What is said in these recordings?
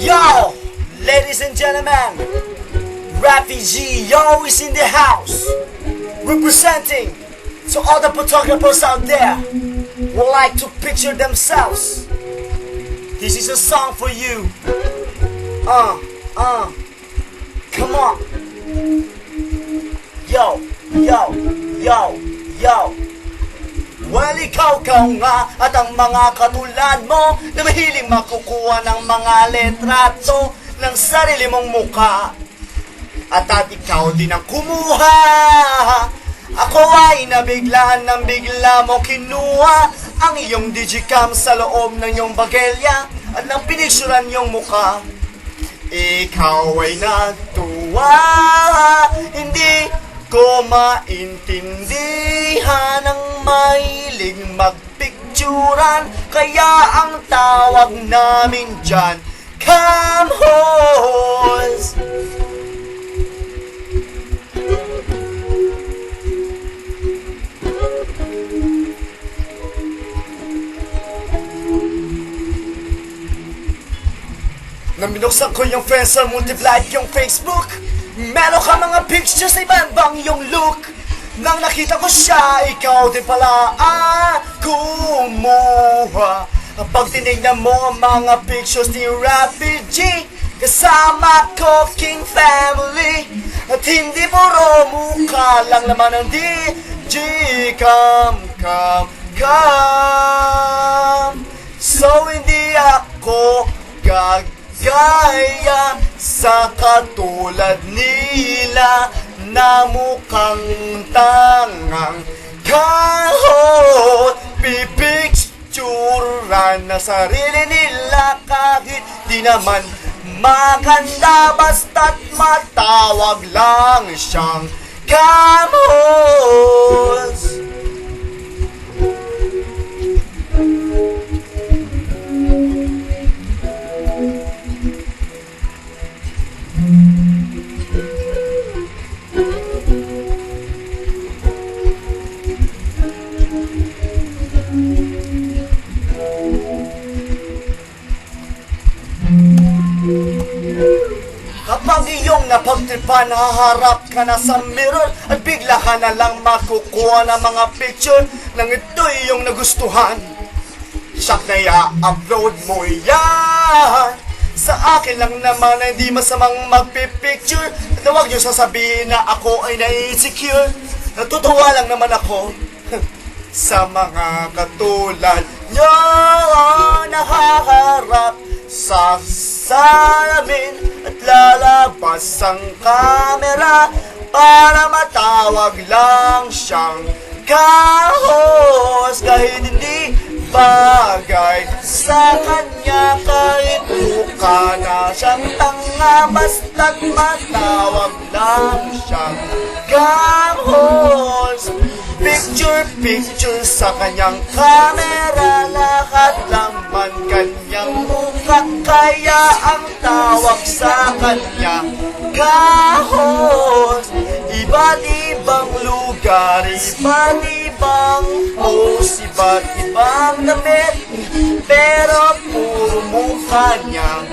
Yo, ladies and gentlemen, Rafi G, yo, is in the house, representing to all the photographers out there who like to picture themselves. This is a song for you. Uh, uh, come on. Yo, yo, yo, yo. Ikaw ka nga at ang mga katulad mo na mahiling makukuha ng mga letrato ng sarili mong muka. At at ikaw din ang kumuha. Ako ay nabiglaan ng bigla mo kinuha ang iyong digicam sa loob ng iyong bagelya at nang pinicturan iyong muka. Ikaw ay nagtuwa Hindi ko maintindihan Ang mahilig magpicturan Kaya ang tawag namin dyan Camholes Nang binuksan ko yung friends sa multiplied yung Facebook. Meron ka mga pictures sa ibang yung look Nang nakita ko siya, ikaw din pala ang kumuha. Pag tinignan mo ang mga pictures ni Rapid G Kasama ko King Family. At hindi puro mukha lang naman ang DJ Come, come, come So hindi ako gagaya sa katulad nila na mukhang tangang kahot pipicturan na sarili nila kahit di naman maganda. Basta't matawag lang siyang kamos Kapag iyong napagtripan, haharap ka na sa mirror. At bigla ka na lang makukuha ng mga picture Nang ito iyong nagustuhan. Siyak na i-upload mo yan. Sa akin lang naman na hindi masamang magpipicture. At huwag niyo sasabihin na ako ay na-insecure. Natutuwa lang naman ako Sa mga katulad nyo Nahaharap sa salamin At lalabas ang kamera Para matawag lang siyang kahos. Kahit hindi bagay sa kanya Kahit mukha na siyang tanga Basta't matawag lang siyang kahos. Picture, picture sa kanyang camera Lahat naman kanyang mukha Kaya ang tawag sa kanya Kahos Iba't ibang lugar Iba't ibang pose Iba't ibang damit. Pero puro mukha niyang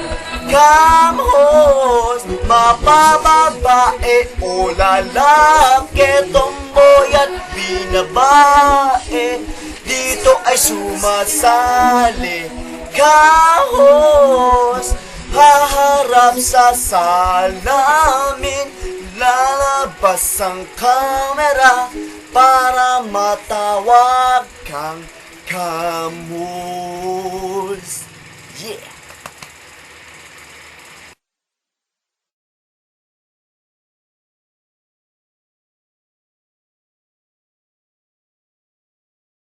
Kamhos Mapababae o lalaki Tomboy at binabae. Dito ay sumasali Kahos Haharap sa salamin Lalabas ang kamera Para matawag kang Yeah!